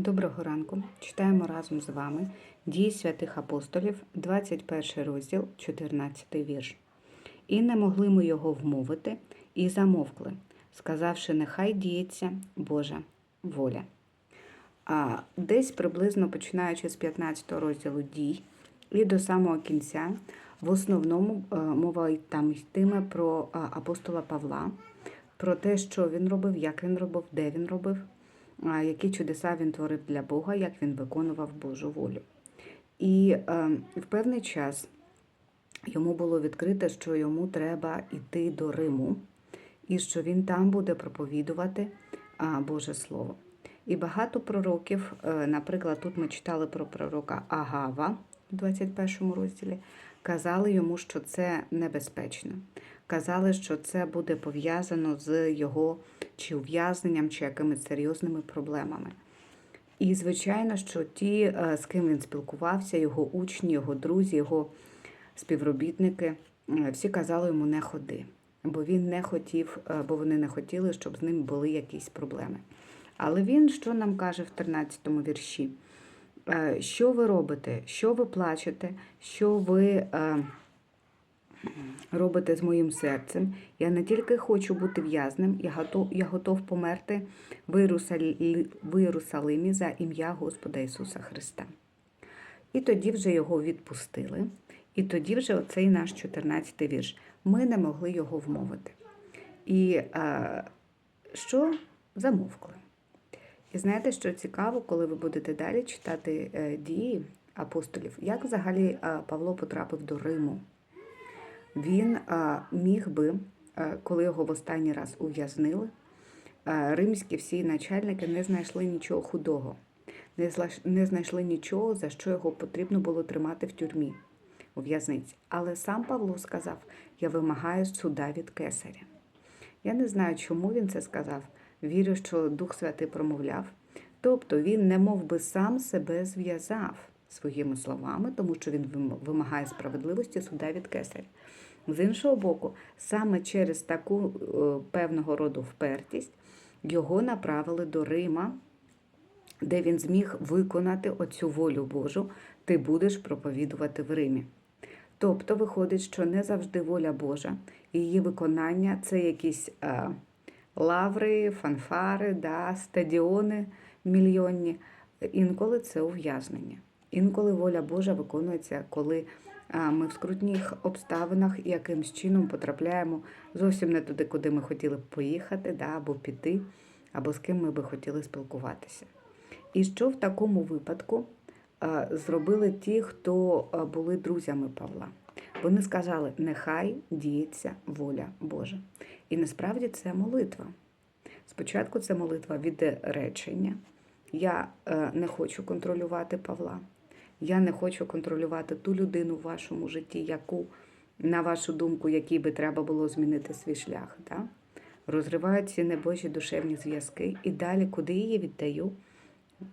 Доброго ранку. Читаємо разом з вами Дії святих апостолів, 21 розділ, 14 вірш. І не могли ми його вмовити, і замовкли, сказавши, нехай діється Божа воля. А десь приблизно починаючи з 15 розділу дій і до самого кінця, в основному е, мова там йтиме про е, апостола Павла, про те, що він робив, як він робив, де він робив, які чудеса він творив для Бога, як він виконував Божу волю. І е, в певний час йому було відкрите, що йому треба йти до Риму, і що він там буде проповідувати Боже Слово. І багато пророків, е, наприклад, тут ми читали про пророка Агава у 21 розділі, казали йому, що це небезпечно. Казали, що це буде пов'язано з його чи ув'язненням, чи якимись серйозними проблемами. І, звичайно, що ті, е, з ким він спілкувався, його учні, його друзі, його співробітники, е, всі казали йому не ходи, бо він не хотів, е, бо вони не хотіли, щоб з ним були якісь проблеми. Але він що нам каже в 13 вірші? Е, Що ви робите? Що ви плачете? Що ви робите з моїм серцем? Я не тільки хочу бути в'язнем, я готов, я готов померти в, Єрусалимі за ім'я Господа Ісуса Христа. І тоді вже його відпустили. І тоді вже оцей наш 14-й вірш. Ми не могли його вмовити. І е, що замовкли? І знаєте, що цікаво, коли ви будете далі читати е, дії апостолів, як взагалі е, Павло потрапив до Риму? Він е, міг би, е, коли його в останній раз ув'язнили, е, римські всі начальники не знайшли нічого худого, не знайшли нічого, за що його потрібно було тримати в тюрмі, у в'язниці. Але сам Павло сказав: Я вимагаю суда від кесаря. Я не знаю, чому він це сказав. Вірю, що Дух Святий промовляв. Тобто він не мов би сам себе зв'язав своїми словами, тому що він вимагає справедливості суда від кесаря. З іншого боку, саме через таку е, певного роду впертість його направили до Рима, де він зміг виконати оцю волю Божу, ти будеш проповідувати в Римі. Тобто виходить, що не завжди воля Божа, її виконання це якісь е, лаври, фанфари, да, стадіони мільйонні. Інколи це ув'язнення. Інколи воля Божа виконується, коли ми в скрутних обставинах і якимсь чином потрапляємо зовсім не туди, куди ми хотіли б поїхати, да, або піти, або з ким ми би хотіли спілкуватися. І що в такому випадку зробили ті, хто були друзями Павла? Вони сказали: нехай діється воля Божа. І насправді це молитва. Спочатку це молитва від речення. Я е, не хочу контролювати Павла. Я не хочу контролювати ту людину в вашому житті, яку, на вашу думку, якій би треба було змінити свій шлях. Да? Розриваю ці небожі душевні зв'язки і далі, куди її віддаю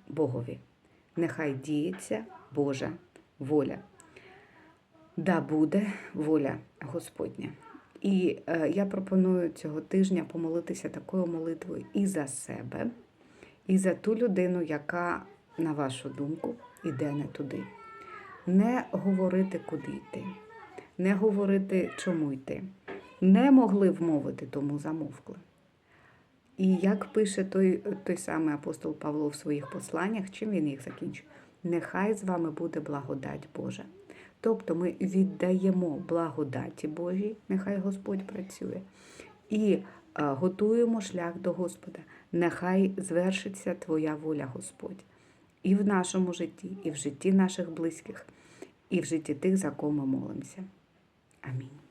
Богові. Нехай діється Божа воля. Да буде воля Господня. І е, я пропоную цього тижня помолитися такою молитвою і за себе, і за ту людину, яка, на вашу думку, іде не туди. Не говорити, куди йти, не говорити, чому йти. Не могли вмовити, тому замовкли. І як пише той, той самий апостол Павло в своїх посланнях, чим він їх закінчує? Нехай з вами буде благодать Божа. Тобто ми віддаємо благодаті Божій, нехай Господь працює, і готуємо шлях до Господа. Нехай звершиться Твоя воля, Господь, і в нашому житті, і в житті наших близьких, і в житті тих, за кого ми молимося. Амінь.